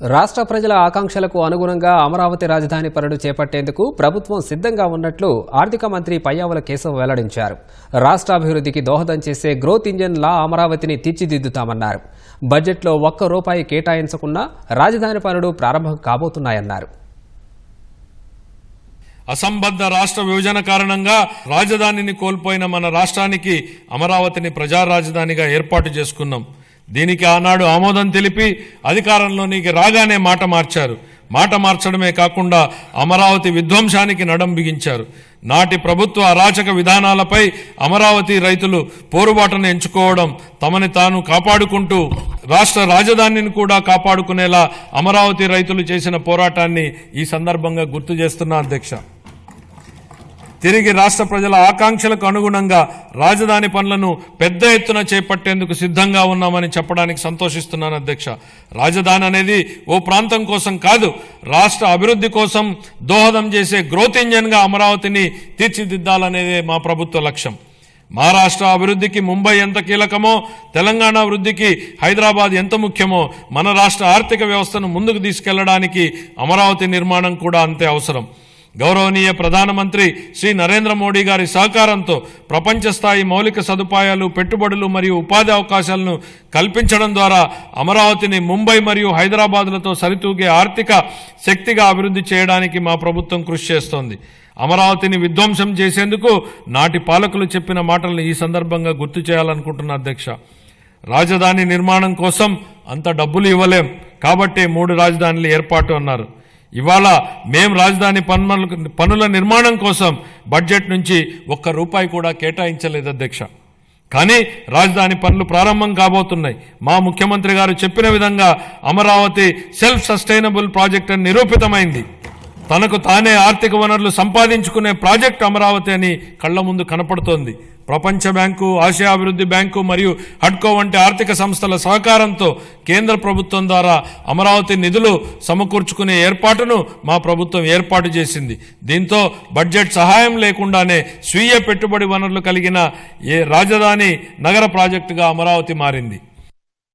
రాష్ట్ర ప్రజల ఆకాంక్షలకు అనుగుణంగా అమరావతి రాజధాని పనులు చేపట్టేందుకు ప్రభుత్వం సిద్ధంగా ఉన్నట్లు ఆర్థిక మంత్రి పయ్యావుల కేశవ్ వెల్లడించారు. రాష్ట్ర అభివృద్ధికి దోహదం చేసే గ్రోత్ ఇంజన్ లా అమరావతిని తీర్చిదిద్దుతామన్నారు. బడ్జెట్లో ఒక్క రూపాయి కేటాయించకున్నా రాజధాని పనులు ప్రారంభం కాబోతున్నాయన్నారు. అసంబద్ధ రాష్ట్ర విభజన కారణంగా రాజధానిని కోల్పోయిన మన రాష్ట్రానికి అమరావతిని ప్రజా రాజధానిగా ఏర్పాటు చేసుకున్నాం. దీనికి ఆనాడు ఆమోదం తెలిపి అధికారంలోనికి రాగానే మాట మార్చారు. మాట మార్చడమే కాకుండా అమరావతి విధ్వంసానికి నడం బిగించారు. నాటి ప్రభుత్వ అరాచక విధానాలపై అమరావతి రైతులు పోరుబాటును ఎంచుకోవడం తమని తాను కాపాడుకుంటూ రాష్ట్ర రాజధానిని కూడా కాపాడుకునేలా అమరావతి రైతులు చేసిన పోరాటాన్ని ఈ సందర్భంగా గుర్తు చేస్తున్నా అధ్యక్ష. తిరిగి రాష్ట్ర ప్రజల ఆకాంక్షలకు అనుగుణంగా రాజధాని పనులను పెద్ద ఎత్తున చేపట్టేందుకు సిద్ధంగా ఉన్నామని చెప్పడానికి సంతోషిస్తున్నాను అధ్యక్ష. రాజధాని అనేది ఓ ప్రాంతం కోసం కాదు రాష్ట్ర అభివృద్ధి కోసం దోహదం చేసే గ్రోత్ ఇంజన్గా అమరావతిని తీర్చిదిద్దాలనేదే మా ప్రభుత్వ లక్ష్యం. మహారాష్ట్ర అభివృద్ధికి ముంబై ఎంత కీలకమో తెలంగాణ వృద్ధికి హైదరాబాద్ ఎంత ముఖ్యమో మన రాష్ట్ర ఆర్థిక వ్యవస్థను ముందుకు తీసుకెళ్ళడానికి అమరావతి నిర్మాణం కూడా అంతే అవసరం. గౌరవనీయ ప్రధానమంత్రి శ్రీ నరేంద్ర మోడీ గారి సహకారంతో ప్రపంచ స్థాయి మౌలిక సదుపాయాలు పెట్టుబడులు మరియు ఉపాధి అవకాశాలను కల్పించడం ద్వారా అమరావతిని ముంబై మరియు హైదరాబాద్లతో సరితూగే ఆర్థిక శక్తిగా అభివృద్ధి చేయడానికి మా ప్రభుత్వం కృషి చేస్తోంది. అమరావతిని విధ్వంసం చేసేందుకు నాటి పాలకులు చెప్పిన మాటలను ఈ సందర్భంగా గుర్తు చేయాలనుకుంటున్న అధ్యక్ష. రాజధాని నిర్మాణం కోసం అంత డబ్బులు ఇవ్వలేం. కాబట్టి మూడు రాజధానులు ఏర్పాటు అన్నారు. ఇవాళ మేం రాజధాని పనుల పనుల నిర్మాణం కోసం బడ్జెట్ నుంచి ఒక్క రూపాయి కూడా కేటాయించలేదు అధ్యక్ష. కానీ రాజధాని పనులు ప్రారంభం కాబోతున్నాయి. మా ముఖ్యమంత్రి గారు చెప్పిన విధంగా అమరావతి సెల్ఫ్ సస్టైనబుల్ ప్రాజెక్ట్ అని నిరూపితమైంది. తనకు తానే ఆర్థిక వనరులు సంపాదించుకునే ప్రాజెక్ట్ అమరావతి అని కళ్ళ ముందు కనపడుతోంది. ప్రపంచ బ్యాంకు ఆసియా అభివృద్ధి బ్యాంకు మరియు హడ్కో వంటి ఆర్థిక సంస్థల సహకారంతో కేంద్ర ప్రభుత్వం ద్వారా అమరావతి నిధులు సమకూర్చుకునే ఏర్పాటును మా ప్రభుత్వం ఏర్పాటు చేసింది. దీంతో బడ్జెట్ సహాయం లేకుండానే స్వీయ పెట్టుబడి వనరులు కలిగిన ఏ రాజధాని నగర ప్రాజెక్టుగా అమరావతి మారింది.